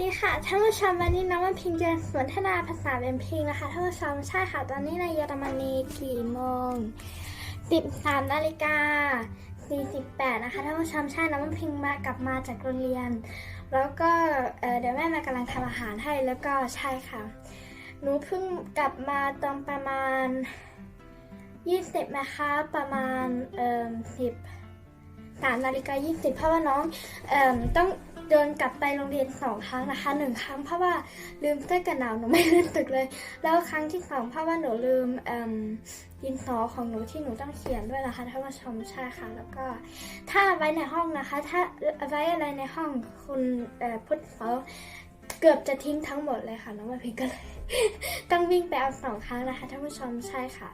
ดีค่ะท่านผู้ชมวันนี้น้องวันพิงจะสนทนาภาษาเป็นพิงนะคะท่านผู้ชมใช่ค่ะตอนนี้ในเยอรมนีกี่โมง 13นาฬิกา48นะคะท่านผู้ชมใช่น้องวันพิงมากลับมาจากโรงเรียน แล้วก็เดี๋ยวแม่มากำลังทำอาหารให้แล้วก็ใช่ค่ะหนูเพิ่งกลับมาตอนประมาณ 20นะคะประมาณเอ่อ10สามนาฬิกายี่สิบเพราะว่าน้องเอ่มต้อง เดินกลับไปโรงเรียนสองครั้งนะคะหนึ่งครั้งเพราะว่าลืมเสื้อกันหนาวหนูไม่ลืมตึกเลย แล้วครั้งที่สองเพราะว่าหนูลืมเอ่มดินสอของหนูที่หนูต้องเขียนด้วยนะคะถ้าว่าชมใช่ค่ะ แล้วก็ ถ้าไว้ในห้องนะคะ ถ้าไว้อะไรในห้องคุณพุทธเขาเกือบจะทิ้งทั้งหมดเลยค่ะน้องมาพิงก็เลย ต้องวิ่งไปเอาสองครั้งนะคะท่านผู้ชมใช่ค่ะ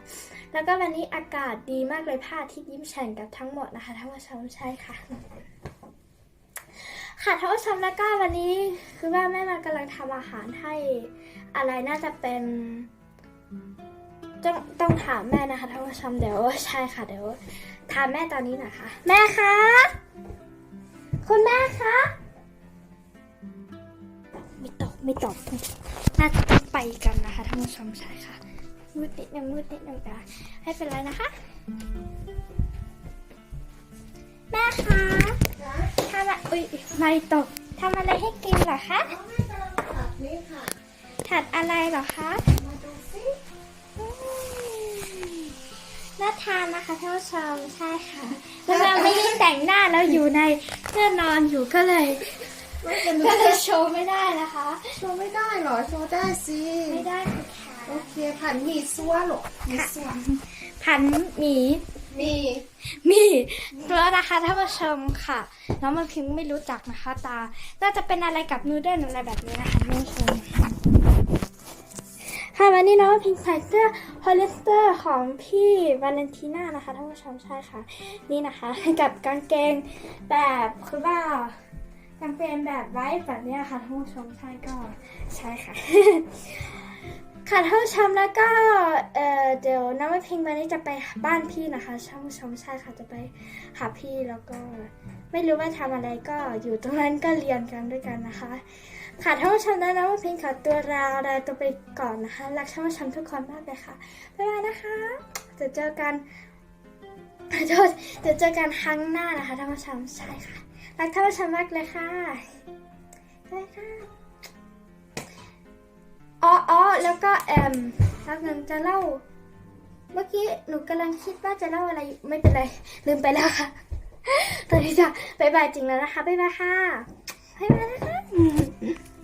แล้วก็วันนี้อากาศดีมากเลยพระอาทิตย์ยิ้มแฉ่งกับทั้งหมดนะคะท่านผู้ชมใช่ค่ะ ค่ะท่านผู้ชมแล้วก็วันนี้คือว่าแม่มากำลังทำอาหารให้อะไรน่าจะเป็นต้องต้องถามแม่นะคะท่านผู้ชมเดี๋ยวใช่ค่ะเดี๋ยวถามแม่ตอนนี้หนะคะแม่คะคุณแม่คะไม่ตอบไม่ตอบน่าจะต้องไปกันนะคะท่านผู้ชมใช่ค่ะมืดนิดนึงมืดนิดนึงแต่ไม่เป็นไรนะคะ อะไรอุ้ยไม่ตกทำอะไรให้กินเหรอคะนี่ค่ะถัดอะไรเหรอคะมาดูสิอืมน่าทานนะคะท่านผู้ชมใช่ค่ะแล้วเราไม่ได้แต่งหน้าแล้วอยู่ในเสื้อนอนอยู่ก็เลยไม่เป็นก็เลยโชว์ไม่ได้นะคะ โชว์ไม่ได้เหรอ โชว์ได้สิ ไม่ได้ค่ะ โอเคผ่านมีซัวหรอกมีซัวพันหมีมี มีแล้วนะคะท่านผู้ชมค่ะน้องมันพิงไม่รู้จักนะคะ ตาน่าจะเป็นอะไรกับนูเดิลอะไรแบบนี้นะคะท่านผู้ชมค่ะวันนี้น้องพิงใส่เสื้อพอลิสเตอร์ของพี่วาเลนติน่านะคะท่านผู้ชมใช่ค่ะ นี่นะคะ กับกางเกงแบบคือว่ากางเกงแบบไว้แบบนี้ยค่ะท่านผู้ชมใช่ก็ใช่ค่ะ ค่ะท่านผู้ชมแล้วก็เอ่อเดี๋ยวน้ำมันพิงวันนี้จะไปบ้านพี่นะคะท่านผู้ชมใช่ค่ะจะไปหาพี่แล้วก็ไม่รู้ว่าทำอะไรก็อยู่ตรงนั้นก็เรียนกันด้วยกันนะคะ ค่ะท่านผู้ชมแล้วน้ำมันพิงขอตัวลาลาตัวไปก่อนนะคะรักท่านผู้ชมทุกคนมากเลยค่ะบ๊ายบายนะคะจะเจอกันโทษจะเจอกันครั้งหน้านะคะท่านผู้ชมใช่ค่ะรักท่านผู้ชมมากเลยค่ะบ๊ายบายค่ะ มแล้วนึงจะเล่า เมื่อกี้หนูกำลังคิดว่าจะเล่าอะไรไม่เป็นไร ลืมไปแล้วค่ะ ตอนนี้จะบายบายจริงแล้วนะคะบายบายค่ะบายบายนะคะ